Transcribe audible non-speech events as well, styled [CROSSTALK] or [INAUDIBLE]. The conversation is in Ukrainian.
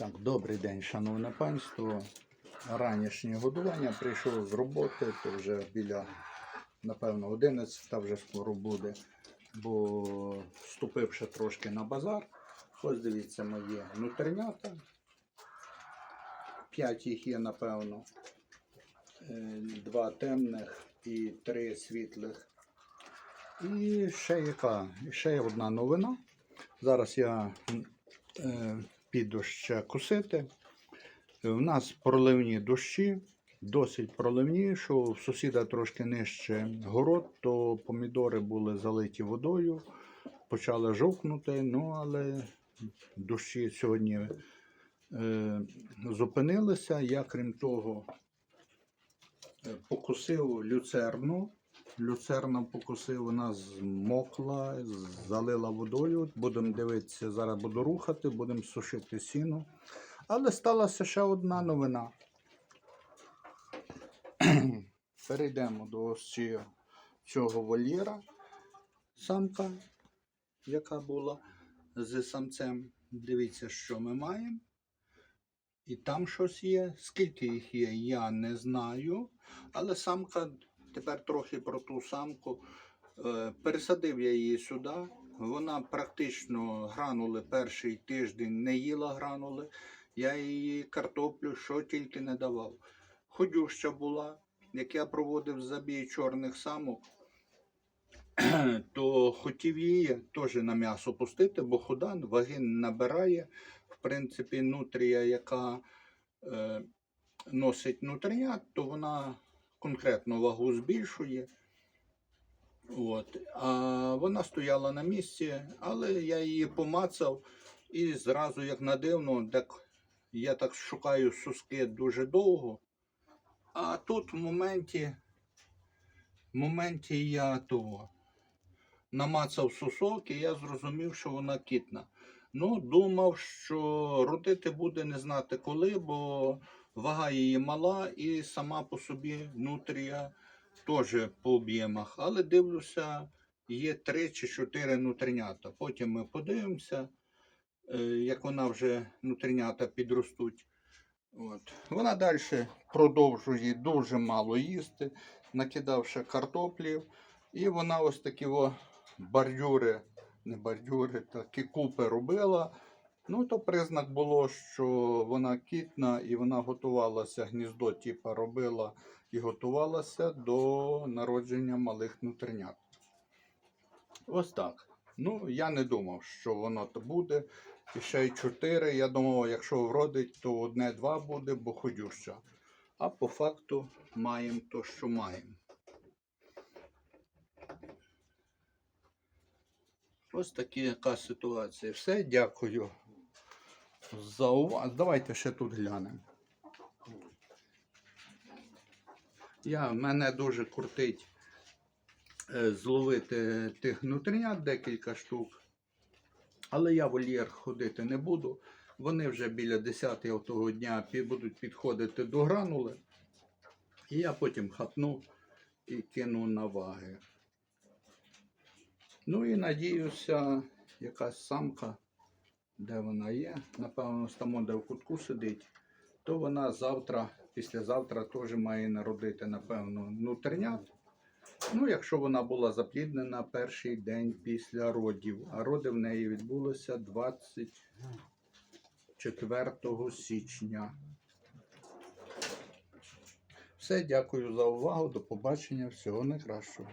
Так, добрий день, шановне панство. Ранішнє годування прийшов з роботи, то вже біля, напевно, 11 та вже скоро буде. Бо вступивши трошки на базар, ось дивіться мої внутрішнята. П'ять їх є, напевно. Е, Два темних і три світлих. І ще яка? І ще одна новина. Зараз я е, піду ще косити. У нас проливні дощі, досить проливні, що в сусіда трошки нижче город, то помідори були залиті водою, почали жовкнути, ну але дощі сьогодні е, зупинилися. Я, крім того, е, покусив люцерну. Люцерна покусив, вона змокла, залила водою. Будемо дивитися, зараз буду рухати, будемо сушити сіно. Але сталася ще одна новина. [CLEARS THROAT] Перейдемо до ось цього вольєра. Самка, яка була з самцем. Дивіться, що ми маємо. І там щось є. Скільки їх є, я не знаю. Але самка, тепер трохи про ту самку. Е, Пересадив я її сюди. Вона практично гранули перший тиждень не їла гранули. Я її картоплю, що тільки не давав. Ходюща була, як я проводив забій чорних самок, [CLEARS THROAT] то хотів її теж на м'ясо пустити, бо худа ваги набирає. В принципі, нутрія, яка е, носить нутріят, то вона конкретно вагу збільшує. От. А вона стояла на місці, але я її помацав і зразу, як на дивно, так я так шукаю суски дуже довго. А тут в моменті, в моменті я того намацав сусок, і я зрозумів, що вона кітна. Ну, думав, що родити буде не знати коли, бо вага її мала і сама по собі нутрія теж по об'ємах. Але дивлюся, є три чи чотири нутринята. Потім ми подивимося, е, як вона вже нутринята підростуть. От. Вона далі продовжує дуже мало їсти, накидавши картоплів. І вона ось такі о бордюри, не бордюри, такі купи робила. Ну, то признак було, що вона кітна і вона готувалася, гніздо типа робила і готувалася до народження малих нутринят. Ось так. Ну, я не думав, що воно то буде. І ще й чотири. Я думав, якщо вродить, то одне-два буде, бо ходюща. А по факту маємо то, що маємо. Ось така ситуація. Все, дякую за. Давайте ще тут глянемо. Я, мене дуже куртить е, зловити тих нутринят декілька штук. Але я в вольєр ходити не буду. Вони вже біля 10 того дня будуть підходити до гранули. І я потім хапну і кину на ваги. Ну і надіюся, якась самка, де вона є, напевно, там, де в кутку сидить, то вона завтра, післязавтра теж має народити, напевно, нутринят. Ну, якщо вона була запліднена перший день після родів, а роди в неї відбулися 24 січня. Все, дякую за увагу. До побачення. Всього найкращого.